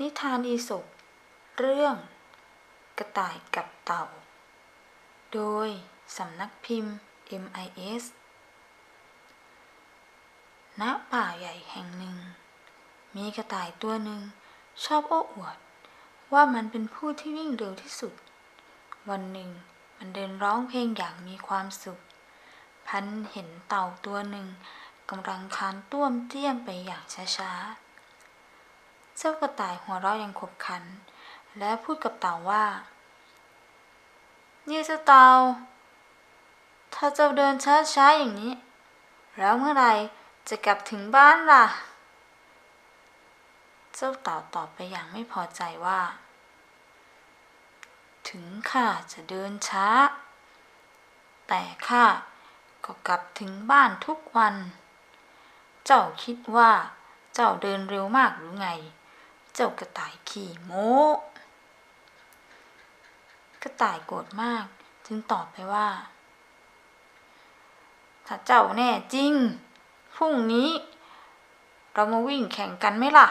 นิทานอีสปเรื่อง กระต่ายกับเต่า โดยสำนักพิมพ์ MIS ณป่าใหญ่แห่งหนึ่ง มีกระต่ายตัวหนึ่งชอบโอ้อวด ว่ามันเป็นผู้ที่วิ่งเร็วที่สุด วันหนึ่งมันเดินร้องเพลงอย่างมีความสุข พันเห็นเต่าตัวหนึ่งกำลังคานต้วมเตี้ยมไปอย่างช้าๆ จ้ากระต่ายหัวเราะอย่างขบขัน และพูดกับเต่าว่า นี่เจ้าเต่า ถ้าเจ้าเดินช้าๆอย่างนี้ แล้วเมื่อไรจะกลับถึงบ้านล่ะ เจ้าเต่าตอบไปอย่างไม่พอใจว่า ถึงข้าจะเดินช้า แต่ข้าก็กลับถึงบ้านทุกวัน เจ้าคิดว่าเจ้าเดินเร็วมากหรือไง เจ้ากระต่ายขี่โม้กระต่ายโกรธมากจึงตอบไปว่า ถ้าเจ้าแน่จริงพรุ่งนี้ เรามาวิ่งแข่งกันไหมล่ะ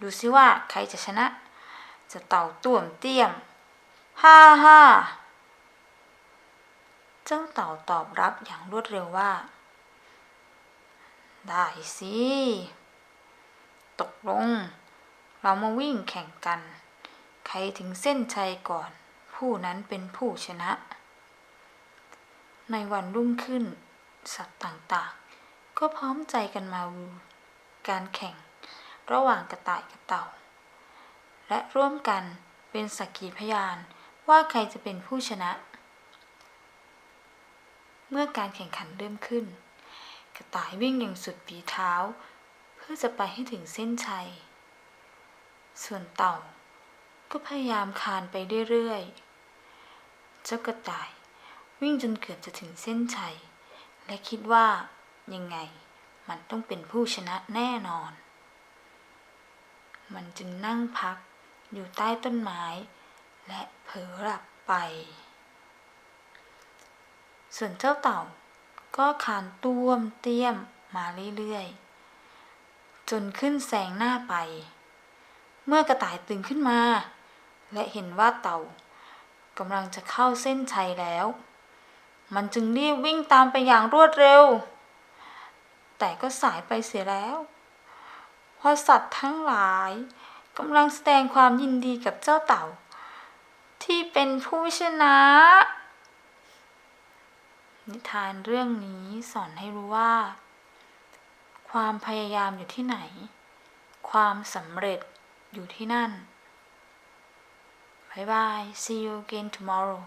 ดูสิว่าใครจะชนะ จะเต่าต่วมเตี้ยม ฮ่าฮ่าเจ้าเต่าตอบรับอย่างรวดเร็วว่า ได้สิ ตกลง เรามาวิ่งแข่งกัน ใครถึงเส้นชัยก่อน ผู้นั้นเป็นผู้ชนะ ในวันรุ่งขึ้น สัตว์ต่างๆ ก็พร้อมใจกันมาดูการแข่งระหว่างกระต่ายกับเต่า และร่วมกันเป็นสักขีพยานว่าใครจะเป็นผู้ชนะ เมื่อการแข่งขันเริ่มขึ้น กระต่ายวิ่งอย่างสุดฝีเท้า พื่อจะไปให้ถึงเส้นชัย ส่วนเต่า ก็พยายามคานไปเรื่อยๆ เจ้ากระต่ายวิ่งจนเกือบจะถึงเส้นชัย และคิดว่ายังไงมันต้องเป็นผู้ชนะแน่นอน มันจึงนั่งพักอยู่ใต้ต้นไม้ และเผลอหลับไป ส่วนเจ้าเต่าก็คานต้วมเตี้ยมมาเรื่อยๆ จนขึ้นแสงหน้าไป เมื่อกระต่ายตื่นขึ้นมา และเห็นว่าเต่ากำลังจะเข้าเส้นชัยแล้ว มันจึงรีบวิ่งตามไปอย่างรวดเร็ว แต่ก็สายไปเสียแล้วเพราะสัตว์ทั้งหลายกำลังแสดงความยินดีกับเจ้าเต่า ที่เป็นผู้ชนะ นิทานเรื่องนี้สอนให้รู้ว่า ความพยายามอยู่ที่ไหน ความสำเร็จอยู่ที่นั่นบายบาย see you again tomorrow